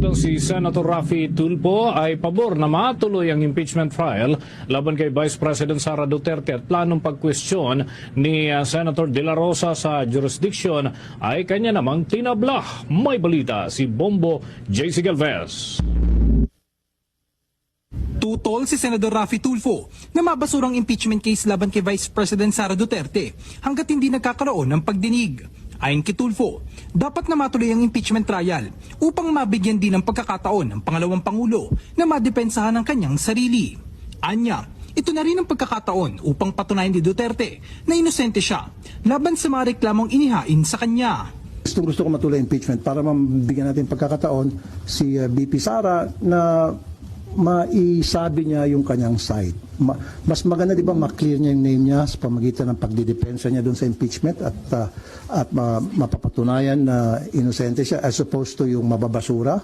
Itong si Senator Rafi Tulpo ay pabor na matuloy ang impeachment trial laban kay Vice President Sara Duterte at planong pagkwestiyon ni uh, Senator De La Rosa sa jurisdiction ay kanya namang tinabla. May balita si Bombo J.C. Galvez. Tutol si Senador Rafi Tulfo na mabasurang impeachment case laban kay Vice President Sara Duterte hanggat hindi nagkakaroon ng pagdinig. Ayon kay Tulfo, dapat na matuloy ang impeachment trial upang mabigyan din ng pagkakataon ng pangalawang Pangulo na madepensahan ang kanyang sarili. Anya, ito na rin ang pagkakataon upang patunayan ni Duterte na inosente siya laban sa mga reklamong inihain sa kanya. Gusto gusto ko matuloy impeachment para mabigyan natin pagkakataon si uh, BP Sara na maisabi niya yung kanyang side. Ma- mas maganda 'di ba ma-clear niya yung name niya sa pamagitan ng pagdidepensa niya doon sa impeachment at uh, at ma- mapapatunayan na inosente siya as opposed to yung mababasura.